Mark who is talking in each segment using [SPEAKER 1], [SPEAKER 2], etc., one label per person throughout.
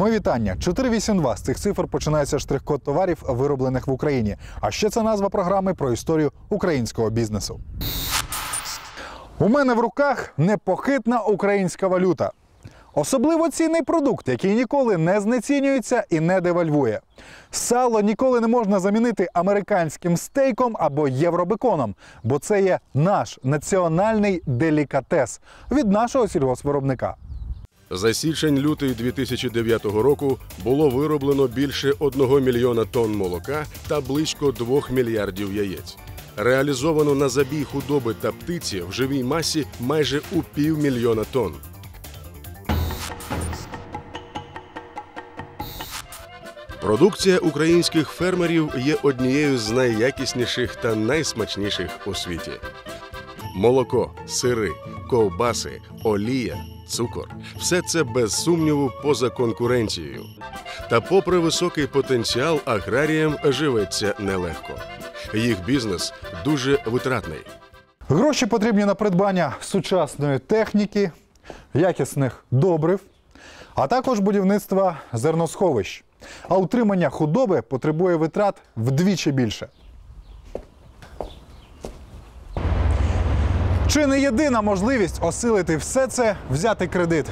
[SPEAKER 1] Мої вітання. 482 з цих цифр починається штрих-код товарів, вироблених в Україні. А ще це назва програми про історію українського бізнесу. У мене в руках непохитна українська валюта. Особливо цінний продукт, який ніколи не знецінюється і не девальвує. Сало ніколи не можна замінити американським стейком або євробеконом, бо це є наш національний делікатес від нашого сільгоспвиробника.
[SPEAKER 2] За січень-лютий 2009 року було вироблено більше 1 мільйона тонн молока та близько 2 мільярдів яєць. Реалізовано на забій худоби та птиці в живій масі майже у півмільйона тонн. Продукція українських фермерів є однією з найякісніших та найсмачніших у світі. Молоко, сири, ковбаси, олія, цукор все це без сумніву поза конкуренцією. Та, попри високий потенціал, аграріям живеться нелегко. Їх бізнес дуже витратний.
[SPEAKER 1] Гроші потрібні на придбання сучасної техніки, якісних добрив, а також будівництва зерносховищ. А утримання худоби потребує витрат вдвічі більше. Чи не єдина можливість осилити все це взяти кредит?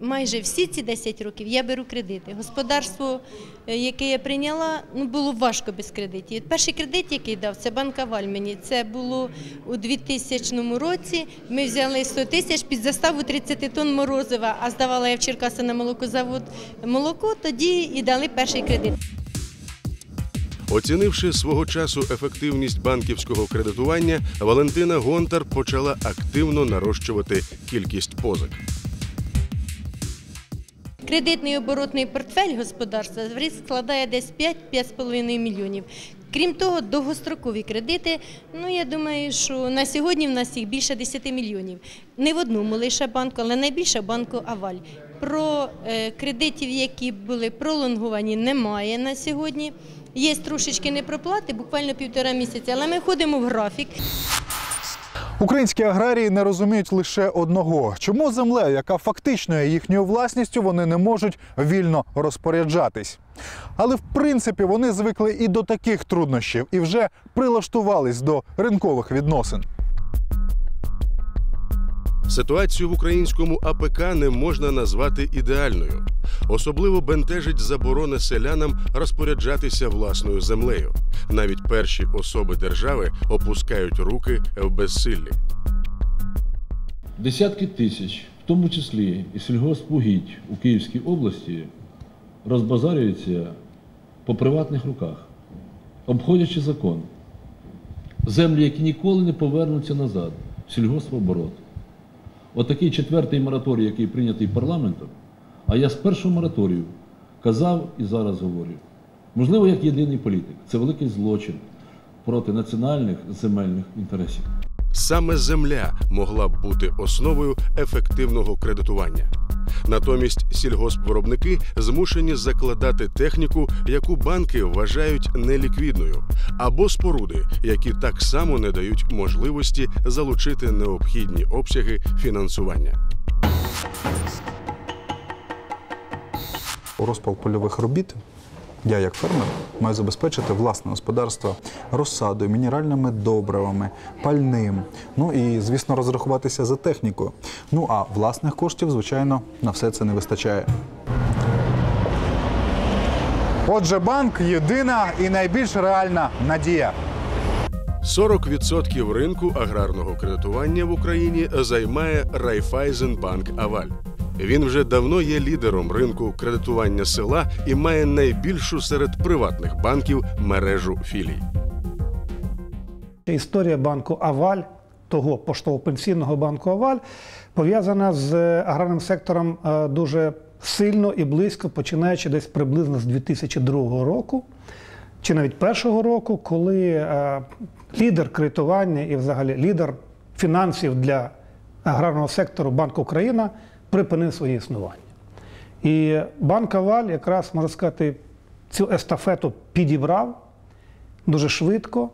[SPEAKER 3] Майже всі ці 10 років я беру кредити. Господарство, е, яке я прийняла, ну було важко без кредитів. Перший кредит, який дав, це банк Аваль мені. Це було у 2000 році. Ми взяли 100 тисяч під заставу 30 тонн морозива, а здавала я в Черкаси на молокозавод молоко. Тоді і дали перший кредит.
[SPEAKER 2] Оцінивши свого часу ефективність банківського кредитування, Валентина Гонтар почала активно нарощувати кількість позик.
[SPEAKER 3] Кредитний оборотний портфель господарства складає десь 5-5,5 мільйонів. Крім того, довгострокові кредити. Ну я думаю, що на сьогодні в нас їх більше 10 мільйонів. Не в одному лише банку, але найбільше банку Аваль. Про е, кредитів, які були пролонговані, немає на сьогодні. Є трошечки непроплати, буквально півтора місяця, але ми ходимо в графік.
[SPEAKER 1] Українські аграрії не розуміють лише одного: чому землею, яка фактично є їхньою власністю, вони не можуть вільно розпоряджатись. Але в принципі вони звикли і до таких труднощів, і вже прилаштувались до ринкових відносин.
[SPEAKER 2] Ситуацію в українському АПК не можна назвати ідеальною. Особливо бентежить заборона селянам розпоряджатися власною землею. Навіть перші особи держави опускають руки в безсиллі.
[SPEAKER 4] Десятки тисяч, в тому числі і сільгоспугідь у Київській області, розбазарюються по приватних руках, обходячи закон. Землі, які ніколи не повернуться назад, в сільгоспоборот. Отакий четвертий мораторій, який прийнятий парламентом, а я з першого мораторію казав і зараз говорю, можливо, як єдиний політик, це великий злочин проти національних земельних інтересів.
[SPEAKER 2] Саме земля могла б бути основою ефективного кредитування. Натомість сільгоспвиробники змушені закладати техніку, яку банки вважають неліквідною, або споруди, які так само не дають можливості залучити необхідні обсяги фінансування.
[SPEAKER 1] Розпал польових робіт я, як фермер, маю забезпечити власне господарство розсадою, мінеральними добривами, пальним. Ну і, звісно, розрахуватися за технікою. Ну а власних коштів, звичайно, на все це не вистачає. Отже, банк єдина і найбільш реальна надія.
[SPEAKER 2] 40% ринку аграрного кредитування в Україні займає Райфайзенбанк Аваль. Він вже давно є лідером ринку кредитування села і має найбільшу серед приватних банків мережу філій.
[SPEAKER 5] Історія банку Аваль, того поштово-пенсійного банку Аваль, пов'язана з аграрним сектором е, дуже сильно і близько, починаючи десь приблизно з 2002 року, чи навіть першого року, коли е, лідер кредитування і взагалі лідер фінансів для аграрного сектору Банк Україна припинив своє існування. І банк Аваль якраз, можна сказати, цю естафету підібрав дуже швидко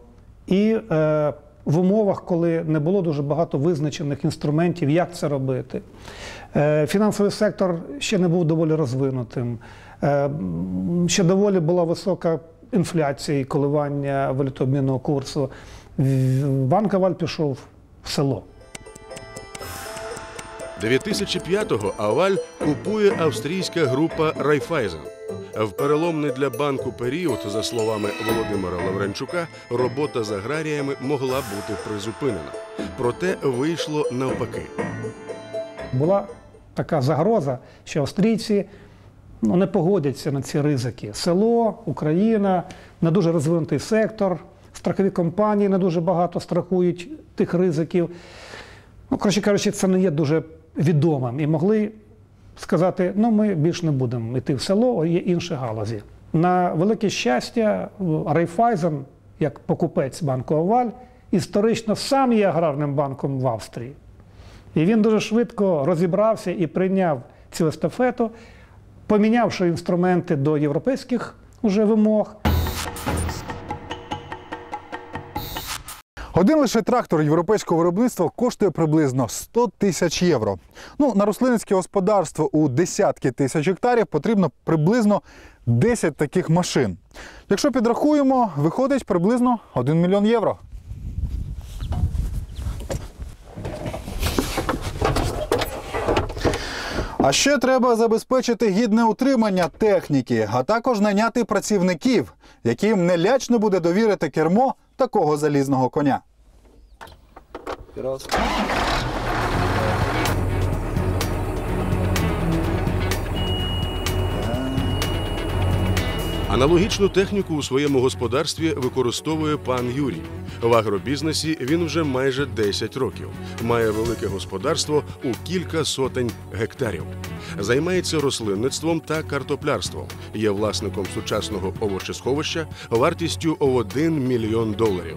[SPEAKER 5] і е, в умовах, коли не було дуже багато визначених інструментів, як це робити. Е, Фінансовий сектор ще не був доволі розвинутим. Е, Ще доволі була висока інфляція і коливання валютообмінного курсу. Банк Аваль пішов в село.
[SPEAKER 2] 2005-го Аваль купує австрійська група Райфайзен. В переломний для банку період, за словами Володимира Лавренчука, робота з аграріями могла бути призупинена. Проте вийшло навпаки.
[SPEAKER 5] Була така загроза, що австрійці ну, не погодяться на ці ризики. Село, Україна, не дуже розвинутий сектор, страхові компанії не дуже багато страхують тих ризиків. Ну, коротше кажучи, це не є дуже відомим. І могли сказати, ну ми більш не будемо йти в село, є інші галузі. На велике щастя, Райфайзен, як покупець банку Оваль, історично сам є аграрним банком в Австрії. І він дуже швидко розібрався і прийняв цю естафету, помінявши інструменти до європейських уже вимог.
[SPEAKER 1] Один лише трактор європейського виробництва коштує приблизно 100 тисяч євро. Ну, на рослинницьке господарство у десятки тисяч гектарів потрібно приблизно 10 таких машин. Якщо підрахуємо, виходить приблизно 1 мільйон євро. А ще треба забезпечити гідне утримання техніки, а також найняти працівників, яким не лячно буде довірити кермо такого залізного коня.
[SPEAKER 2] Аналогічну техніку у своєму господарстві використовує пан Юрій. В агробізнесі він вже майже 10 років. Має велике господарство у кілька сотень гектарів. Займається рослинництвом та картоплярством. Є власником сучасного овочесховища вартістю в 1 мільйон доларів.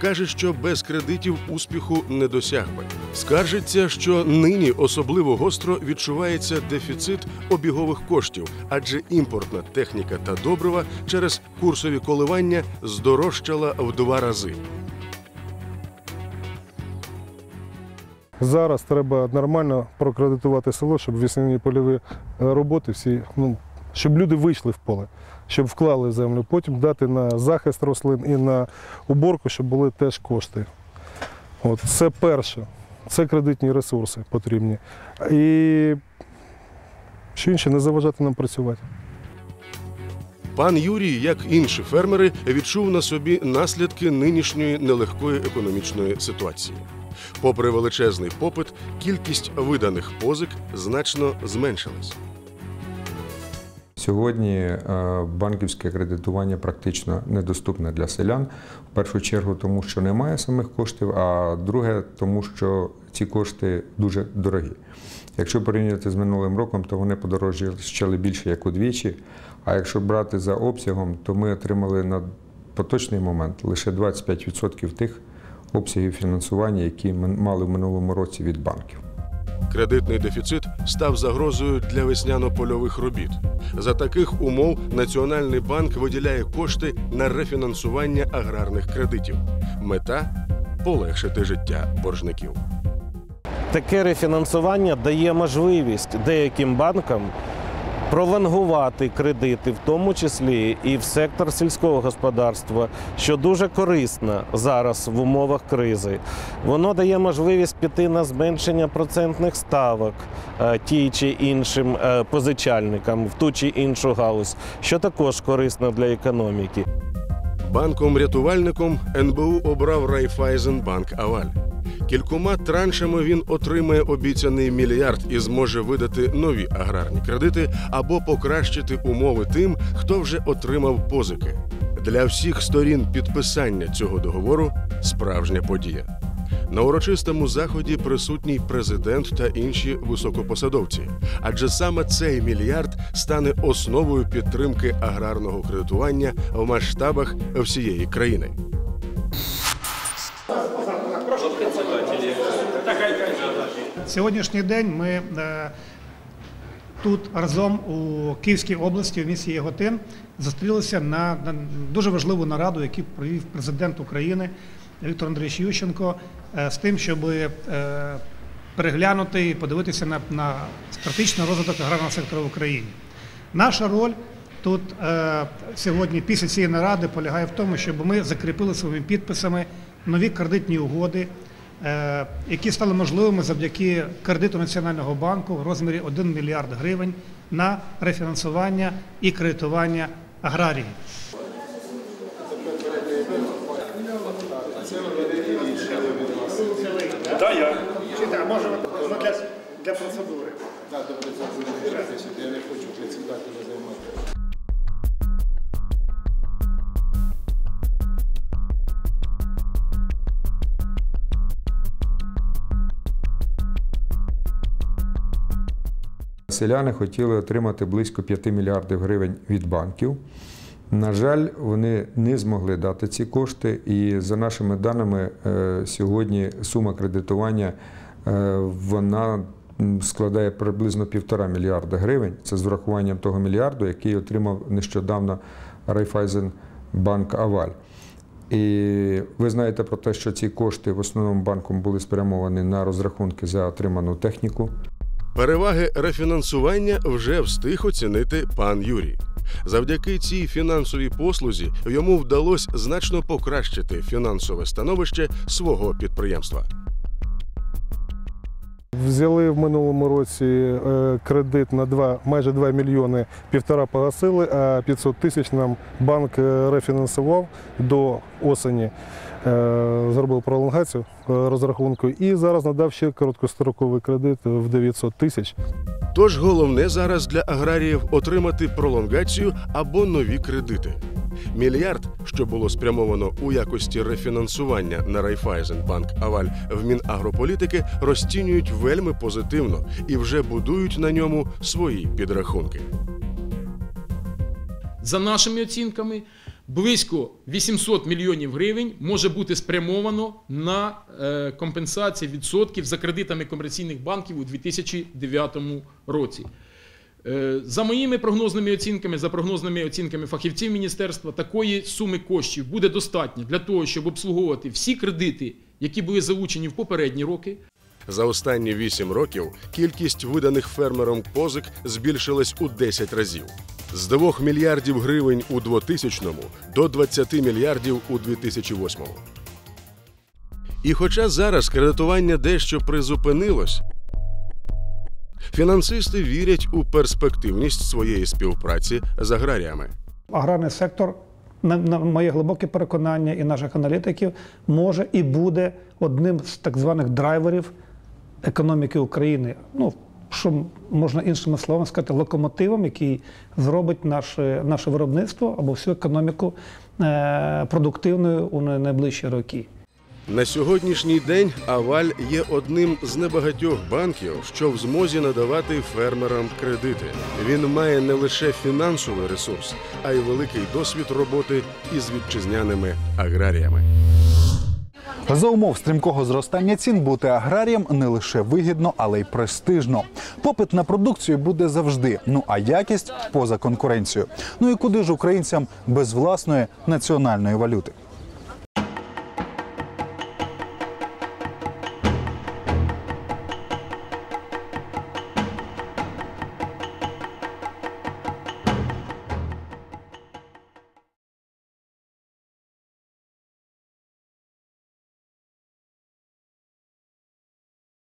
[SPEAKER 2] Каже, що без кредитів успіху не досяг. Скаржиться, що нині особливо гостро відчувається дефіцит обігових коштів, адже імпортна техніка та добрива через курсові коливання здорожчала в два рази.
[SPEAKER 6] Зараз треба нормально прокредитувати село, щоб весняні польові е, роботи всі, ну, щоб люди вийшли в поле, щоб вклали землю, потім дати на захист рослин і на уборку, щоб були теж кошти. От, це перше. Це кредитні ресурси потрібні. І що інше, не заважати нам працювати.
[SPEAKER 2] Пан Юрій, як інші фермери, відчув на собі наслідки нинішньої нелегкої економічної ситуації. Попри величезний попит, кількість виданих позик значно зменшилась.
[SPEAKER 7] Сьогодні е, банківське кредитування практично недоступне для селян. В першу чергу, тому що немає самих коштів, а друге, тому що ці кошти дуже дорогі. Якщо порівняти з минулим роком, то вони подорожчали більше як удвічі. А якщо брати за обсягом, то ми отримали на поточний момент лише 25% тих обсягів фінансування, які ми мали в минулому році від банків.
[SPEAKER 2] Кредитний дефіцит став загрозою для весняно-польових робіт. За таких умов Національний банк виділяє кошти на рефінансування аграрних кредитів. Мета полегшити життя боржників.
[SPEAKER 8] Таке рефінансування дає можливість деяким банкам пролонгувати кредити, в тому числі і в сектор сільського господарства, що дуже корисно зараз в умовах кризи. Воно дає можливість піти на зменшення процентних ставок е, тій чи іншим е, позичальникам в ту чи іншу галузь, що також корисно для економіки.
[SPEAKER 2] Банком-рятувальником НБУ обрав Райфайзенбанк Аваль. Кількома траншами він отримає обіцяний мільярд і зможе видати нові аграрні кредити або покращити умови тим, хто вже отримав позики. Для всіх сторін підписання цього договору справжня подія. На урочистому заході присутній президент та інші високопосадовці, адже саме цей мільярд стане основою підтримки аграрного кредитування в масштабах всієї країни.
[SPEAKER 5] Сьогоднішній день ми е, тут разом у Київській області, в місті Єготин, зустрілися на, дуже важливу нараду, яку провів президент України Віктор Андрійович Ющенко е, з тим, щоб е, переглянути і подивитися на, на стратегічний розвиток аграрного сектору в Україні. Наша роль тут е, сьогодні, після цієї наради, полягає в тому, щоб ми закріпили своїми підписами нові кредитні угоди, які стали можливими завдяки кредиту Національного банку в розмірі 1 мільярд гривень на рефінансування і кредитування аграрії. для процедури.
[SPEAKER 7] Селяни хотіли отримати близько 5 мільярдів гривень від банків. На жаль, вони не змогли дати ці кошти, і за нашими даними, е, сьогодні сума кредитування е, вона складає приблизно півтора мільярда гривень. Це з врахуванням того мільярду, який отримав нещодавно Райфайзенбанк Аваль. І ви знаєте про те, що ці кошти в основному банком були спрямовані на розрахунки за отриману техніку.
[SPEAKER 2] Переваги рефінансування вже встиг оцінити пан Юрій. Завдяки цій фінансовій послузі йому вдалося значно покращити фінансове становище свого підприємства.
[SPEAKER 6] Взяли в минулому році е, кредит на 2, майже 2 мільйони, півтора погасили, а 500 тисяч нам банк е, рефінансував до осені. Е, Зробив пролонгацію е, розрахунку і зараз надав ще короткостроковий кредит в 900 тисяч.
[SPEAKER 2] Тож головне зараз для аграріїв отримати пролонгацію або нові кредити. Мільярд, що було спрямовано у якості рефінансування на Райфайзенбанк Аваль в Мінагрополітики, розцінюють вельми позитивно і вже будують на ньому свої підрахунки.
[SPEAKER 9] За нашими оцінками, близько 800 мільйонів гривень може бути спрямовано на е, компенсацію відсотків за кредитами комерційних банків у 2009 році. Е, За моїми прогнозними оцінками, за прогнозними оцінками фахівців міністерства, такої суми коштів буде достатньо для того, щоб обслуговувати всі кредити, які були залучені в попередні роки,
[SPEAKER 2] За останні 8 років кількість виданих фермером позик збільшилась у 10 разів. З 2 мільярдів гривень у 2000-му до 20 мільярдів у 2008-му. І хоча зараз кредитування дещо призупинилось, фінансисти вірять у перспективність своєї співпраці з аграріями.
[SPEAKER 5] Аграрний сектор, на, моє глибоке переконання і наших аналітиків, може і буде одним з так званих драйверів економіки України. Ну, що можна іншими словами сказати, локомотивом, який зробить наше, наше виробництво або всю економіку е, продуктивною у найближчі роки.
[SPEAKER 2] На сьогоднішній день Аваль є одним з небагатьох банків, що в змозі надавати фермерам кредити. Він має не лише фінансовий ресурс, а й великий досвід роботи із вітчизняними аграріями.
[SPEAKER 1] За умов стрімкого зростання цін бути аграрієм не лише вигідно, але й престижно. Попит на продукцію буде завжди. Ну а якість поза конкуренцією. Ну і куди ж українцям без власної національної валюти?